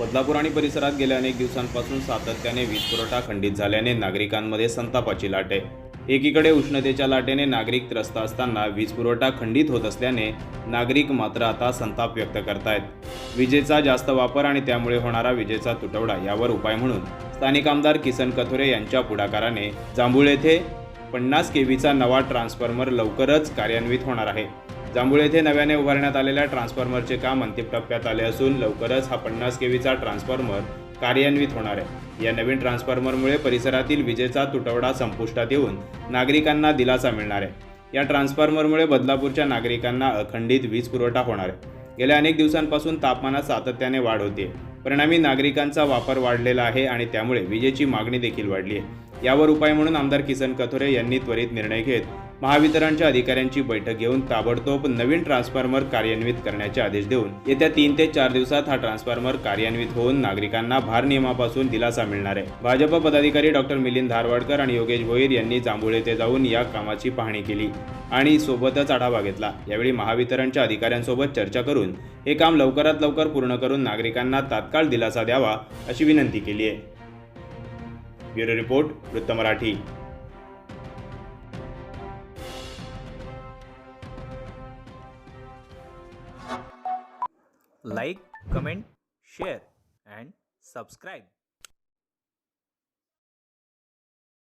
बदलापूर आणि परिसरात गेल्या अनेक दिवसांपासून सातत्याने वीज पुरवठा खंडित झाल्याने नागरिकांमध्ये संतापाची लाट आहे. एकीकडे उष्णतेच्या लाटेने नागरिक त्रस्त असताना वीज पुरवठा खंडित होत असल्याने नागरिक मात्र आता संताप व्यक्त करतायत. विजेचा जास्त वापर आणि त्यामुळे होणारा विजेचा तुटवडा यावर उपाय म्हणून स्थानिक आमदार किसन कथोरे यांच्या पुढाकाराने जांभूळ येथे पन्नास केव्हीचा नवा ट्रान्सफॉर्मर लवकरच कार्यान्वित होणार आहे. जांभूळ येथे नव्याने उभारण्यात आलेल्या ट्रान्सफॉर्मरचे काम अंतिम टप्प्यात आले असून लवकरच हा पन्नास केव्हीचा ट्रान्सफॉर्मर कार्यान्वित होणार आहे. या नवीन ट्रान्सफॉर्मरमुळे परिसरातील विजेचा तुटवडा संपुष्टात येऊन नागरिकांना दिलासा मिळणार आहे. या ट्रान्सफॉर्मरमुळे बदलापूरच्या नागरिकांना अखंडित वीज पुरवठा होणार आहे. गेल्या अनेक दिवसांपासून तापमानात सातत्याने वाढ होते परिणामी नागरिकांचा वापर वाढलेला आहे आणि त्यामुळे विजेची मागणी देखील वाढली आहे यावर उपाय म्हणून आमदार किसन कथोरे यांनी त्वरित निर्णय घेत महावितरणच्या अधिकाऱ्यांची बैठक घेऊन ताबडतोब नवीन ट्रान्सफॉर्मर कार्यान्वित करण्याचे आदेश देऊन येत्या तीन ते चार दिवसात हा ट्रान्सफॉर्मर कार्यान्वित होऊन नागरिकांना भारनियमापासून दिलासा मिळणार आहे. भाजप पदाधिकारी डॉक्टर मिलिंद धारवाडकर आणि योगेश भोईर यांनी जांभूळ येथे जाऊन या कामाची पाहणी केली आणि सोबतच आढावा घेतला. यावेळी महावितरणच्या अधिकाऱ्यांसोबत चर्चा करून हे काम लवकरात लवकर पूर्ण करून नागरिकांना तात्काळ दिलासा द्यावा अशी विनंती केली आहे. ब्यूरो रिपोर्ट वृत्त Marathi. Like comment share and subscribe